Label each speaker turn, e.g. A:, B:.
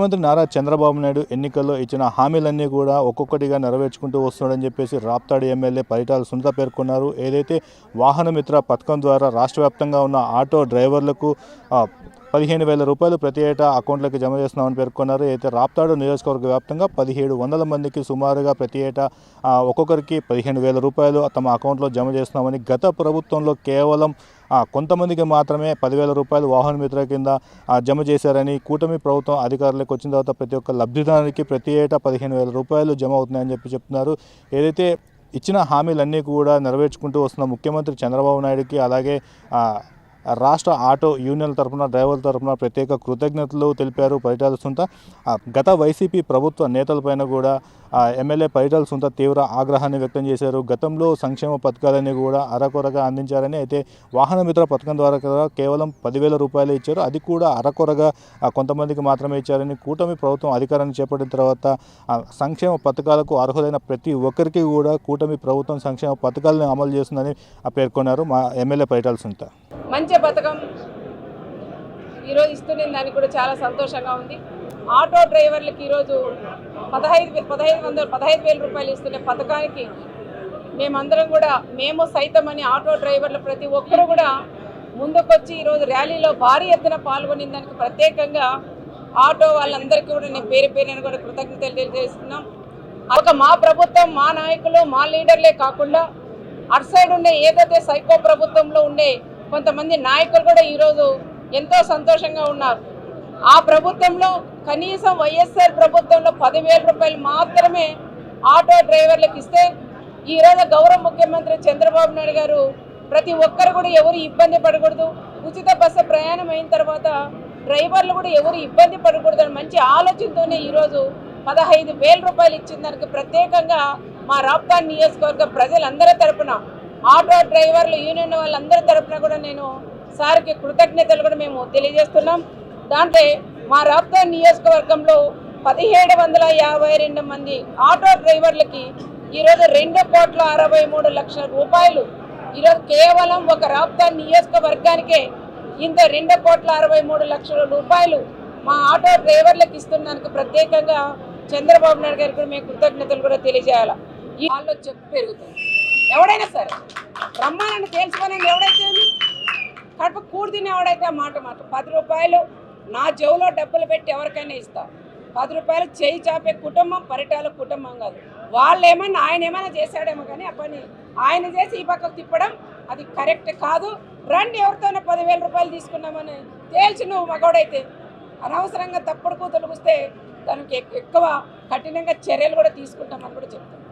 A: ముఖ్యమంత్రి నారా చంద్రబాబు నాయుడు ఎన్నికల్లో ఇచ్చిన హామీలన్నీ కూడా ఒక్కొక్కటిగా నెరవేర్చుకుంటూ వస్తున్నాడని చెప్పేసి రాప్తాడు ఎమ్మెల్యే పరిటాల సునీత పేర్కొన్నారు. ఏదైతే వాహన మిత్ర పథకం ద్వారా రాష్ట్ర వ్యాప్తంగా ఉన్న ఆటో డ్రైవర్లకు పదిహేను వేల రూపాయలు ప్రతి ఏటా అకౌంట్లకు జమ చేస్తున్నామని పేర్కొన్నారు. అయితే రాప్తాడు నియోజకవర్గ వ్యాప్తంగా పదిహేడు వందల మందికి సుమారుగా ప్రతి ఏటా ఒక్కొక్కరికి పదిహేను వేల రూపాయలు తమ అకౌంట్లో జమ చేస్తున్నామని గత ప్రభుత్వంలో కేవలం కొంతమందికి మాత్రమే పదివేల రూపాయలు వాహన మిత్ర కింద జమ చేశారని కూటమి ప్రభుత్వం అధికారులకు వచ్చిన తర్వాత ప్రతి ఒక్క లబ్ధిదారునికి ప్రతి ఏటా పదిహేను వేల రూపాయలు జమ అవుతున్నాయని చెప్పి చెప్తున్నారు. ఏదైతే ఇచ్చిన హామీలన్నీ కూడా నెరవేర్చుకుంటూ వస్తున్న ముఖ్యమంత్రి చంద్రబాబు నాయుడుకి అలాగే రాష్ట్ర ఆటో యూనియన్ తరఫున డ్రైవర్ల తరఫున ప్రత్యేక కృతజ్ఞతలు తెలిపారు పరిటాల సుంత. గత వైసీపీ ప్రభుత్వ నేతలపైన కూడా ఎమ్మెల్యే పరిటాల సుంత తీవ్ర ఆగ్రహాన్ని వ్యక్తం చేశారు. గతంలో సంక్షేమ పథకాలన్నీ కూడా అరకొరగా అందించారని అయితే వాహన మిత్ర పథకం ద్వారా కూడా కేవలం పదివేల రూపాయలు ఇచ్చారు. అది కూడా అరకొరగా కొంతమందికి మాత్రమే ఇచ్చారని కూటమి ప్రభుత్వం అధికారాన్ని చేపట్టిన తర్వాత సంక్షేమ పథకాలకు అర్హులైన ప్రతి ఒక్కరికి కూడా కూటమి ప్రభుత్వం సంక్షేమ పథకాలను అమలు చేస్తుందని ఆ, పేర్కొన్నారు మా ఎమ్మెల్యే పరిటాల సుంత.
B: మంచి పథకం ఈరోజు ఇస్తున్న దానికి కూడా చాలా సంతోషంగా ఉంది. ఆటో డ్రైవర్లకి ఈరోజు పదహైదు పదహైదు వందల పదహైదు వేల రూపాయలు ఇస్తున్న పథకానికి మేమందరం కూడా మేము సైతం అని ఆటో డ్రైవర్లు ప్రతి ఒక్కరు కూడా ముందుకొచ్చి ఈరోజు ర్యాలీలో భారీ ఎత్తున పాల్గొని దానికి ప్రత్యేకంగా ఆటో వాళ్ళందరికీ కూడా నేను పేరు పేరుని కూడా కృతజ్ఞతలు తెలియజేస్తున్నాం. ఒక మా ప్రభుత్వం మా నాయకులు మా లీడర్లే కాకుండా అటు సైడ్ ఉండే ఏదైతే సైకో ప్రభుత్వంలో ఉండే కొంతమంది నాయకులు కూడా ఈరోజు ఎంతో సంతోషంగా ఉన్నారు. ఆ ప్రభుత్వంలో కనీసం వైఎస్ఆర్ ప్రభుత్వంలో పదివేల రూపాయలు మాత్రమే ఆటో డ్రైవర్లకు ఇస్తే ఈరోజు గౌరవ ముఖ్యమంత్రి చంద్రబాబు నాయుడు గారు ప్రతి ఒక్కరు కూడా ఎవరు ఇబ్బంది పడకూడదు. ఉచిత బస్సు ప్రయాణం అయిన తర్వాత డ్రైవర్లు కూడా ఎవరు ఇబ్బంది పడకూడదు అని మంచి ఆలోచనతోనే ఈరోజు పదహైదు వేల రూపాయలు ఇచ్చిన దానికి ప్రత్యేకంగా మా రాప్తాన్ నియోజకవర్గ ప్రజలందరి తరపున ఆటో డ్రైవర్లు యూనియన్ వాళ్ళందరి తరపున కూడా నేను సార్కి కృతజ్ఞతలు కూడా మేము తెలియజేస్తున్నాం. దాంట్లో మా రాప్తాన్ నియోజకవర్గంలో పదిహేడు వందల యాభై రెండు మంది ఆటో డ్రైవర్లకి ఈరోజు రెండు కోట్ల అరవై మూడు లక్షల రూపాయలు. ఈరోజు కేవలం ఒక రాప్తాన్ నియోజకవర్గానికే ఇంత రెండు కోట్ల అరవై మూడు లక్షల రూపాయలు మా ఆటో డ్రైవర్లకు ఇస్తున్నందుకు ప్రత్యేకంగా చంద్రబాబు నాయుడు గారికి కూడా మేము కృతజ్ఞతలు కూడా తెలియజేయాలి. ఈ వాళ్ళు చెప్పు పెరుగుతుంది ఎవడైనా సరే. బ్రహ్మాండాన్ని తేల్చుకొని ఎవడైతే కడుపు కూడి ఎవడైతే మాట మాట పది రూపాయలు నా చెవులో డబ్బులు పెట్టి ఎవరికైనా ఇస్తా. పది రూపాయలు చేయి చాపే కుటుంబం పరిటాల కుటుంబం కాదు. వాళ్ళు ఏమన్నా ఆయన ఏమైనా చేశాడేమో కానీ ఆ పని ఆయన చేసి ఈ పక్కకు తిప్పడం అది కరెక్ట్ కాదు. రండి ఎవరితోనే పదివేల రూపాయలు తీసుకున్నామని తేల్చి నువ్వు మగోడైతే. అనవసరంగా తప్పుడు కూతురు వస్తే దానికి ఎక్కువ కఠినంగా చర్యలు కూడా తీసుకుంటామని కూడా చెప్తాను.